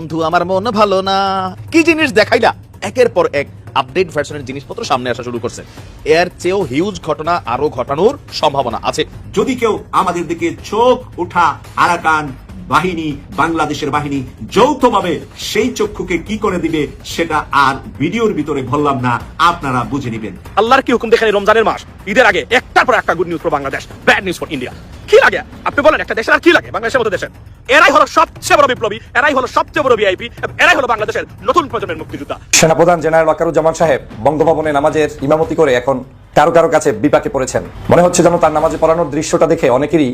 বন্ধু, আমার মন ভালো না। কি জিনিস দেখাইলা? একের পর এক আপডেট ভার্সনের জিনিসপত্র সামনে আসা শুরু করছে। এর চেয়েও হিউজ ঘটনা আরও ঘটানোর সম্ভাবনা আছে। যদি কেউ আমাদের দিকে চোখ উঠা আরাকান বাহিনী, বাংলাদেশের বাহিনী যৌথভাবে সেই চক্ষুকে কি করে দিবে, সেটা আর ভিডিওর ভিতরে বললাম না, আপনারা বুঝে নেবেন। আল্লাহর কি হুকুম দেখেন রমজানের মাস? ঈদের আগে একটার পর একটা good news for Bangladesh bad news for India কি লাগে? আপনি বলেন, একটা দেশের আর কি লাগে? বাংলাদেশের মতো দেশের। এরাই হলো সবচেয়ে বড় বিপ্লবী, এরাই হলো সবচেয়ে বড় ভিআইপি এরাই হলো বাংলাদেশের নতুন প্রজন্মের মুক্তিযোদ্ধা। সেনাপ্রধান জেনারেল ওয়াকারুজ্জামান সাহেব বঙ্গভবনে নামাজের ইমামতি করে এখন কারও কারও কাছে বিপাকে পড়েছেন। মনে হচ্ছে যেন তার নামাজে পড়ানোর দৃশ্যটা দেখে অনেকেরই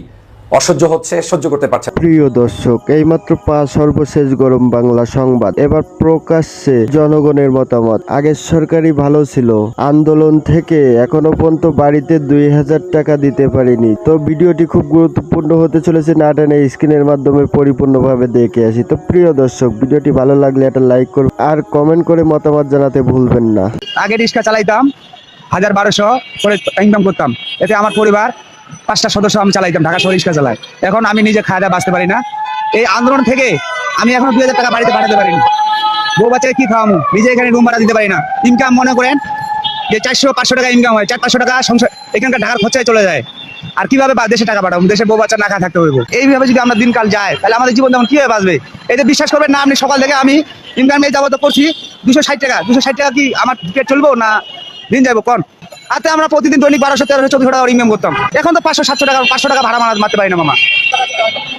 অসহ্য হচ্ছে সহ্য করতে পারছে প্রিয় দর্শক এইমাত্র পাঁচ সর্বশেষ গরম বাংলা সংবাদ। এবার প্রকাশ্যে জনগণের মতামত। আগের সরকারই ভালো ছিল। আন্দোলন থেকে এখনও পর্যন্ত বাড়িতে দুই হাজার টাকা দিতে পারিনি। তো ভিডিওটি খুব গুরুত্বপূর্ণ হতে চলেছে। না টেনে স্ক্রিনের মাধ্যমে পরিপূর্ণভাবে দেখে আসি। তো প্রিয় দর্শক ভিডিওটি ভালো লাগলে একটা লাইক করুন আর কমেন্ট করে মতামত জানাতে ভুলবেন না। আগে রিক্সা চালাইতাম হাজার বারোশো করে ইনকাম করতাম। এতে আমার পরিবার পাঁচটা সদস্য আমি চালাইতাম ঢাকা শহর রিক্সা চালাই এখন আমি নিজে খাওয়া দাওয়া বাঁচতে পারি না। এই আন্দোলন থেকে আমি এখন দুই হাজার টাকা বাড়িতে পাঠাতে পারিনি। বউ বাচ্চাকে কি খাওয়াবো নিজে এখানে রুম ভাড়া দিতে পারি না। ইনকাম মনে করেন যে চারশো, পাঁচশো টাকা ইনকাম হয়। চার পাঁচশো টাকা সংসার এখানকার ঢাকার খরচায় চলে যায়। আর কীভাবে দেশে টাকা পাঠাবো? দেশে বউ বাচ্চা না খাওয়া থাকতে হইব। এইভাবে যদি আমরা দিনকাল যায় তাহলে আমাদের জীবন যেমন কীভাবে বাঁচবে? এতে বিশ্বাস করবেন না আপনি, সকাল থেকে আমি ইনকাম নিয়ে যাব তো করছি। দুশো ষাট টাকা। দুশো ষাট টাকা কি আমার পেট চলবো না দিন যাব কোন? হাতে আমরা প্রতিদিন দৈনিক বারোশো, তেরোশো চোদ্দশো টাকা করতাম। এখন তো পাঁচশো, সাতশো টাকা, পাঁচশো টাকা ভাড়া মারা মারতে পারি না, মামা।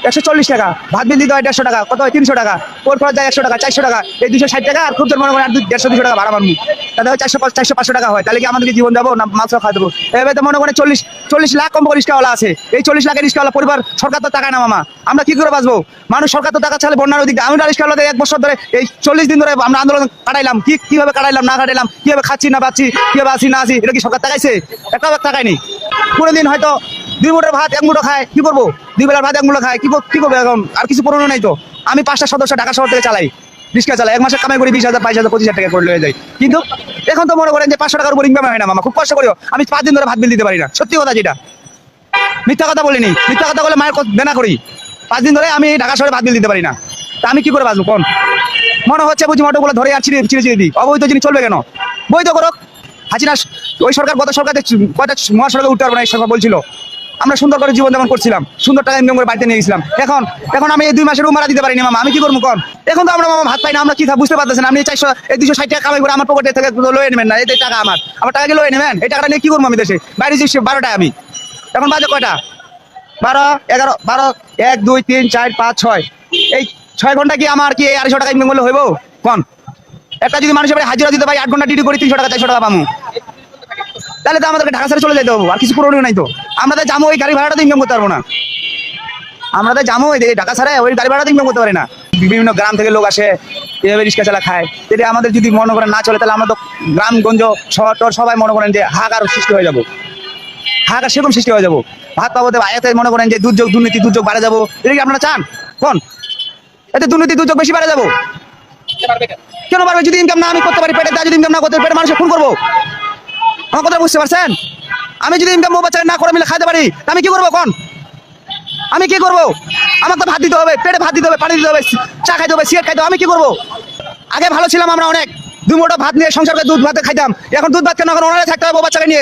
একশো চল্লিশ টাকা। ভাত বিল দিতে হয় দেড়শো টাকা, কত হয়? তিনশো টাকা। ওর খরচ যায় একশো টাকা, চারশো টাকা। এই দুশো ষাট টাকা, আর খুব মনে করেন আর দেড়শো, দুশো টাকা ভাড়া মারবো তাহলে হয় চারশো চারশো পাঁচশো টাকা হয়। তাহলে কি আমাদেরকে জীবন যাব না মাছ খাওয়া দেবো? এবার তো মনে করেন চল্লিশ চল্লিশ লাখ কম করে রিক্সাওয়ালা আছে। এই চল্লিশ লাখের রিক্সাওয়ালা পরিবার সরকার তো টাকা না মামা। আমরা কি করে বাঁচবো? মানুষ সরকার তো টাকা ছাড়লে বন্যার ওদিকে আমি রিক্সাওয়ালাদের এক বছর ধরে এই চল্লিশ দিন ধরে আমরা আন্দোলন কাটাইলাম। কি কীভাবে কাটাইলাম, না কাটাইলাম, কীভাবে খাচ্ছি, না পাচ্ছি, কীভাবে আছি, না আছি, এটা কি সরকার টাকাইছে? একটা টাকায়নি কোনোদিন হয়তো দুই মুঠোর ভাত, এক মুঠো খায়, কি করব? দুই বেলার ভাত, এক মুঠো খায়, কি কর- কি করব? এখন আর কিছু পুরনো নাই তো। আমি পাঁচটা সদস্য ঢাকা শহর থেকে চালাই। রিক্সা চালাই। এক মাসে কামাই করি বিশ হাজার, বাইশ হাজার, পঁচিশ হাজার টাকা করে লয়ে যাই। কিন্তু এখন তো মনে করেন যে পাঁচশো টাকার উপর ইনকাম হয় না মামা। খুব কষ্ট করিও। আমি পাঁচ দিন ধরে ভাত বিল দিতে পারি না। সত্যি কথা যেটা। মিথ্যা কথা বলিনি। মিথ্যা কথা বলে মায়ের দেনা করি। পাঁচ দিন ধরে আমি ঢাকা শহরে ভাত বিল দিতে পারি না। তা আমি কি করে বাঁচবো কোন? মনে হচ্ছে বুঝি মোটরগুলো ধরে আর ছিঁড়ে ছিঁড়ে ছিঁড়ে দিই। অবৈধ জিনিস চলবে কেন? বৈধ করক। হাসিনা ওই সরকার গত সরকার কয়টা মহাসড়কে উঠতে পারব না এই সরকার বলছিল। আমরা সুন্দর করে জীবন যাপন করছিলাম, সুন্দর টাকা ইনকাম করে বাড়িতে নিয়ে গেছিলাম। এখন এখন আমি এই দুই মাসের উমারা দিতে পারিনি মামা, আমি কি করব কন? এখন তো আমরা মামা ভাত পাই না, আমরা কি খাব বুঝতে পারতেছেন? আপনি চারশো, এই দুশো ষাট টাকা কামাই করে আমার পকেটে থেকে লয়ে নেবেন না, এই টাকা আমার। আমার টাকা কি লয়ে নেবেন? এই টাকাটা নিয়ে কি করব আমি দেশে? বাইরে যে বারোটায় আমি। এখন বাজে কয়টা? বারো, এগারো, বারো, এক, দুই, তিন, চার, পাঁচ, ছয়। এই ছয় ঘণ্টা কি আমার কি আড়াইশো টাকা ইনকাম করলে হইব? কন? একটা যদি মানুষের হাজিরা দিতে পারি, আট ঘণ্টা ডিউটি করি, তিনশো টাকা, চারশো টাকা পাবো তাহলে তো আমাদেরকে ঢাকা ছেড়ে চলে যেতে হবে, আর কিছু করণীয় নাই তো। আমরা তো যাব ওই গাড়ি ভাড়াটা ইনকাম করতে পারব না। আমরা তো যাব ওই ঢাকা ছাড়া ওই গাড়ি ভাড়াটা ইনকাম করতে পারি না। বিভিন্ন গ্রাম থেকে লোক আসে, এভাবে রিক্সা চালা খায়। যদি আমাদের যদি মনে করেন না চলে, তাহলে আমরা তো গ্রামগঞ্জ, শহর টর সবাই মনে করেন যে হাহাকার সৃষ্টি হয়ে যাব। হাহাকার সেরকম সৃষ্টি হয়ে যাব। ভাত পাবো এতে মনে করেন যে দুর্যোগ, দুর্নীতি, দুর্যোগ বাড়ে যাব। এটা কি আপনারা চান? কোন? এতে দুর্নীতি, দুর্যোগ বেশি বাড়ে যাব। কেন পারবে যদি ইনকাম না আমি করতে পারি, পেটে যদি ইনকাম না করতে পেটে মানুষকে খুন করব। আমার কথা বুঝতে পারছেন? আমি যদি ইনকাম বাচ্চা না করে মিলে খাইতে পারি আমি কি করব কোন আমি কি করব? আমাকে তো ভাত দিতে হবে, পেটে ভাত দিতে হবে, পানি দিতে হবে, চা খাইতে হবে, সিগারেট খাইতে হবে, আমি কি করব? আগে ভালো ছিলাম আমরা অনেক। দু মোটা ভাত নিয়ে সংসারকে দুধ ভাতে খাইতাম। এখন দুধ ভাত কেন এখন ওনারা থাকতে হবে বাচ্চাকে নিয়ে।